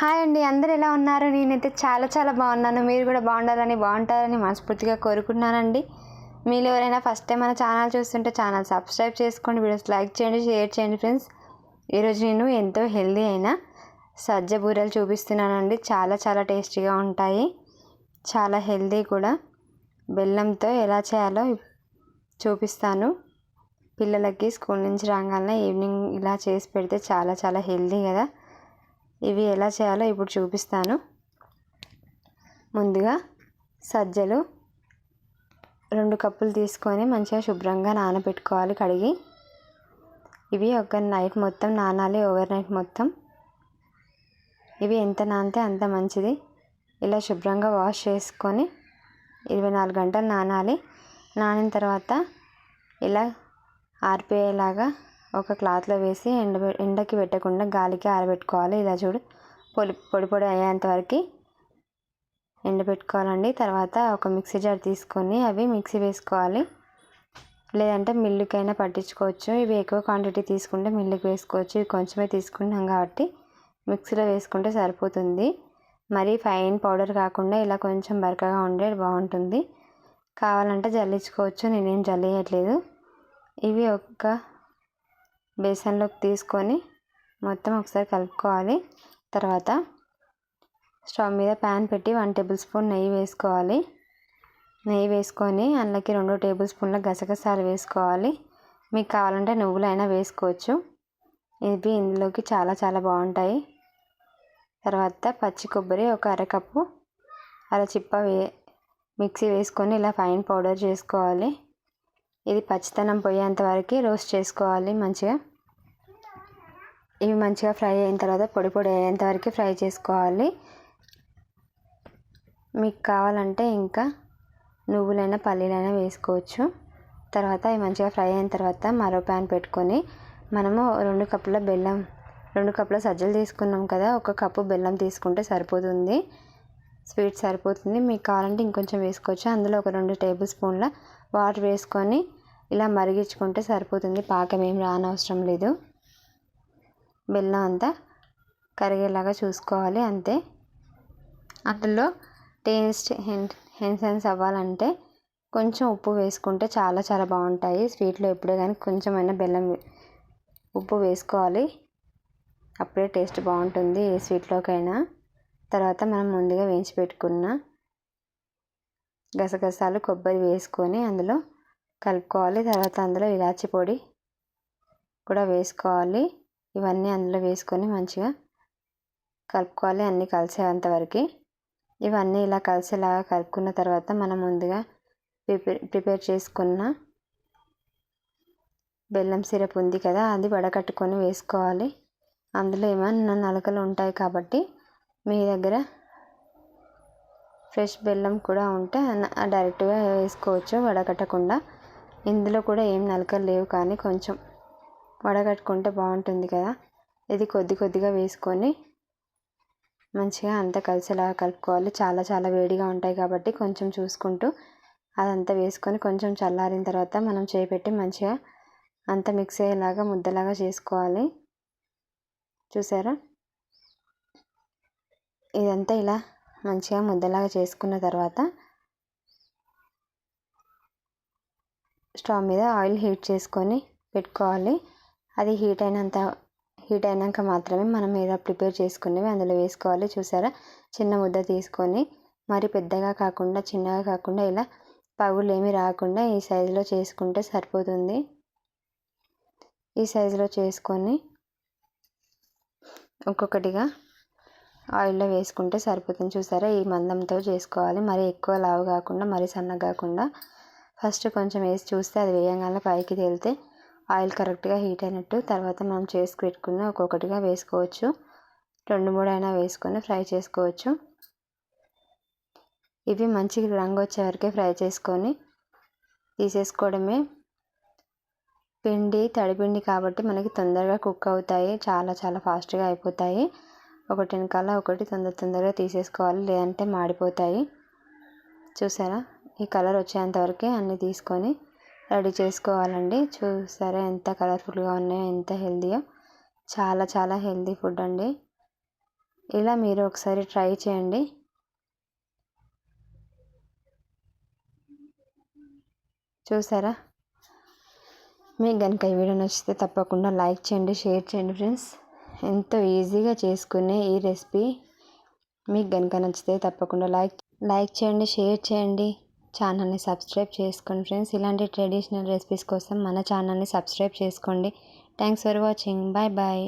Hi అండి అందరు ఎలా ఉన్నారు? నేనైతే చాలా చాలా బాగున్నాను. మీరు కూడా బాగుండాలని బాగుంటారని మనస్ఫూర్తిగా కోరుకుంటున్నానండి. మీరు ఎవరైనా ఫస్ట్ టైం మన ఛానల్ చూస్తుంటే ఛానల్ సబ్స్క్రైబ్ చేసుకోండి వీడియోస్ లైక్ చేయండి షేర్ చేయండి ఫ్రెండ్స్ ఈరోజు నేను ఎంతో హెల్దీ అయిన సజ్జ బూరెలు చూపిస్తున్నానండి. చాలా చాలా టేస్టీగా ఉంటాయి. చాలా హెల్దీ కూడా. బెల్లంతో ఎలా చేయాలో చూపిస్తాను. పిల్లలకి స్కూల్ నుంచి రాగానే ఈవినింగ్ ఇలా చేసి పెడితే చాలా చాలా హెల్దీ కదా. ఇవి ఎలా చేయాలో ఇప్పుడు చూపిస్తాను. ముందుగా సజ్జలు రెండు కప్పులు తీసుకొని మంచిగా శుభ్రంగా నానబెట్టుకోవాలి కడిగి. ఇవి ఒక నైట్ మొత్తం నానాలి ఓవర్ నైట్ మొత్తం. ఇవి ఎంత నానితే అంత మంచిది. ఇలా శుభ్రంగా వాష్ చేసుకొని ఇరవై నాలుగు గంటలు నానాలి. నానిన తర్వాత ఇలా ఆరిపోయేలాగా ఒక క్లాత్లో వేసి ఎండ ఎండకి పెట్టకుండా గాలికి ఆరబెట్టుకోవాలి. ఇలా చూడు పొడి పొడి పొడి అయ్యేంత వరకు ఎండబెట్టుకోవాలండి తర్వాత ఒక మిక్సీ జార్ తీసుకొని అవి మిక్సీ వేసుకోవాలి. లేదంటే మిల్లుకైనా పట్టించుకోవచ్చు. ఇవి ఎక్కువ క్వాంటిటీ తీసుకుంటే మిల్లుకి వేసుకోవచ్చు. ఇవి కొంచెమే తీసుకుంటాం కాబట్టి మిక్సీలో వేసుకుంటే సరిపోతుంది. మరీ ఫైన్ పౌడర్ కాకుండా ఇలా కొంచెం బరకగా ఉండే బాగుంటుంది. కావాలంటే జల్లించుకోవచ్చు. నేనేం జల్లియట్లేదు. ఇవి ఒక బేసన్లోకి తీసుకొని మొత్తం ఒకసారి కలుపుకోవాలి. తర్వాత స్టవ్ మీద ప్యాన్ పెట్టి వన్ టేబుల్ స్పూన్ నెయ్యి వేసుకోవాలి. నెయ్యి వేసుకొని అందులోకి రెండు టేబుల్ స్పూన్ల గసగసాలు వేసుకోవాలి. మీకు కావాలంటే నువ్వులైనా వేసుకోవచ్చు. ఇవి ఇందులోకి చాలా చాలా బాగుంటాయి. తర్వాత పచ్చి కొబ్బరి ఒక అరకప్పు అర చిప్ప వే మిక్సీ వేసుకొని ఇలా ఫైన్ పౌడర్ చేసుకోవాలి. ఇది పచ్చితనం పోయేంత వరకు రోస్ట్ చేసుకోవాలి మంచిగా. ఇవి మంచిగా ఫ్రై అయిన తర్వాత పొడి పొడి అయ్యేంత వరకు ఫ్రై చేసుకోవాలి. మీకు కావాలంటే ఇంకా నువ్వులైనా పల్లీలైనా వేసుకోవచ్చు. తర్వాత ఇవి మంచిగా ఫ్రై అయిన తర్వాత మరో ప్యాన్ పెట్టుకొని మనము రెండు కప్పుల బెల్లం రెండు కప్పుల సజ్జలు తీసుకున్నాం కదా ఒక కప్పు బెల్లం తీసుకుంటే సరిపోతుంది. స్వీట్ సరిపోతుంది. మీకు కావాలంటే ఇంకొంచెం వేసుకోవచ్చు. అందులో ఒక రెండు టేబుల్ స్పూన్ల వాటర్ వేసుకొని ఇలా మరిగించుకుంటే సరిపోతుంది. పాకం ఏం రానవసరం లేదు. బెల్లం అంతా కరిగేలాగా చూసుకోవాలి అంతే. అందులో టేస్ట్ హెన్సెన్స్ అవ్వాలంటే కొంచెం ఉప్పు వేసుకుంటే చాలా చాలా బాగుంటాయి. స్వీట్లో ఎప్పుడే కానీ కొంచెమైనా బెల్లం ఉప్పు వేసుకోవాలి. అప్పుడే టేస్ట్ బాగుంటుంది ఏ స్వీట్లోకైనా. తర్వాత మనం ముందుగా వేయించి పెట్టుకున్న గసగసాలు కొబ్బరి వేసుకొని అందులో కలుపుకోవాలి. తర్వాత అందులో ఇలాచి పొడి కూడా వేసుకోవాలి. ఇవన్నీ అందులో వేసుకొని మంచిగా కలుపుకోవాలి. అన్నీ కలిసేంత వరకు ఇవన్నీ ఇలా కలిసేలాగా కలుపుకున్న తర్వాత మనం ముందుగా ప్రిపేర్ ప్రిపేర్ చేసుకున్న బెల్లం సిరప్ ఉంది కదా అది వడకట్టుకొని వేసుకోవాలి. అందులో ఏమైనా నలకలు ఉంటాయి కాబట్టి మీ దగ్గర ఫ్రెష్ బెల్లం కూడా ఉంటే డైరెక్ట్గా వేసుకోవచ్చు వడకట్టకుండా. ఇందులో కూడా ఏం నలకలు లేవు కానీ కొంచెం వడగట్టుకుంటే బాగుంటుంది కదా. ఇది కొద్ది కొద్దిగా వేసుకొని మంచిగా అంతా కలిసేలాగా కలుపుకోవాలి. చాలా చాలా వేడిగా ఉంటాయి కాబట్టి కొంచెం చూసుకుంటూ అదంతా వేసుకొని కొంచెం చల్లారిన తర్వాత మనం చేపెట్టి మంచిగా అంతా మిక్స్ అయ్యేలాగా ముద్దలాగా చేసుకోవాలి. చూసారా? ఇదంతా ఇలా మంచిగా ముద్దలాగా చేసుకున్న తర్వాత స్టవ్ మీద ఆయిల్ హీట్ చేసుకొని పెట్టుకోవాలి. అది హీట్ అయినంత హీట్ అయినాక మాత్రమే మనం ఏదో ప్రిపేర్ చేసుకునేవి అందులో వేసుకోవాలి. చూసారా? చిన్న ముద్ద తీసుకొని మరి పెద్దగా కాకుండా చిన్నగా కాకుండా ఇలా పగులు ఏమి రాకుండా ఈ సైజులో చేసుకుంటే సరిపోతుంది. ఈ సైజులో చేసుకొని ఒక్కొక్కటిగా ఆయిల్లో వేసుకుంటే సరిపోతుంది. చూసారా? ఈ మందంతో చేసుకోవాలి. మరి ఎక్కువ లావు కాకుండా మరి సన్నగా కాకుండా. ఫస్ట్ కొంచెం వేసి చూస్తే అది వేయంగానే పైకి తేలితే ఆయిల్ కరెక్ట్గా హీట్ అయినట్టు తర్వాత మనం చేసి పెట్టుకుని ఒక్కొక్కటిగా వేసుకోవచ్చు. రెండు మూడు అయినా వేసుకొని ఫ్రై చేసుకోవచ్చు. ఇవి మంచి రంగు వచ్చే వరకే ఫ్రై చేసుకొని తీసేసుకోవడమే. పిండి తడిపిండి కాబట్టి మనకి తొందరగా కుక్ అవుతాయి. చాలా చాలా ఫాస్ట్గా అయిపోతాయి. ఒకటి వెనకాల ఒకటి తొందర తొందరగా తీసేసుకోవాలి. లేదంటే మాడిపోతాయి. చూసారా? ఈ కలర్ వచ్చేంతవరకే అన్నీ తీసుకొని రెడీ చేసుకోవాలండి. చూసారా ఎంత కలర్ఫుల్గా ఉన్నాయో ఎంత హెల్తీయో. చాలా చాలా హెల్తీ ఫుడ్ అండి. ఇలా మీరు ఒకసారి ట్రై చేయండి. చూసారా? మీకు కనుక ఈ వీడియో నచ్చితే తప్పకుండా లైక్ చేయండి షేర్ చేయండి ఫ్రెండ్స్. ఎంతో ఈజీగా చేసుకునే ఈ రెసిపీ మీకు కనుక నచ్చితే తప్పకుండా లైక్ లైక్ చేయండి షేర్ చేయండి. ఛానల్ని సబ్స్క్రైబ్ చేసుకోండి ఫ్రెండ్స్. ఇలాంటి ట్రెడిషనల్ రెసిపీస్ కోసం మన ఛానల్ని సబ్స్క్రైబ్ చేసుకోండి. Thanks for watching. Bye bye.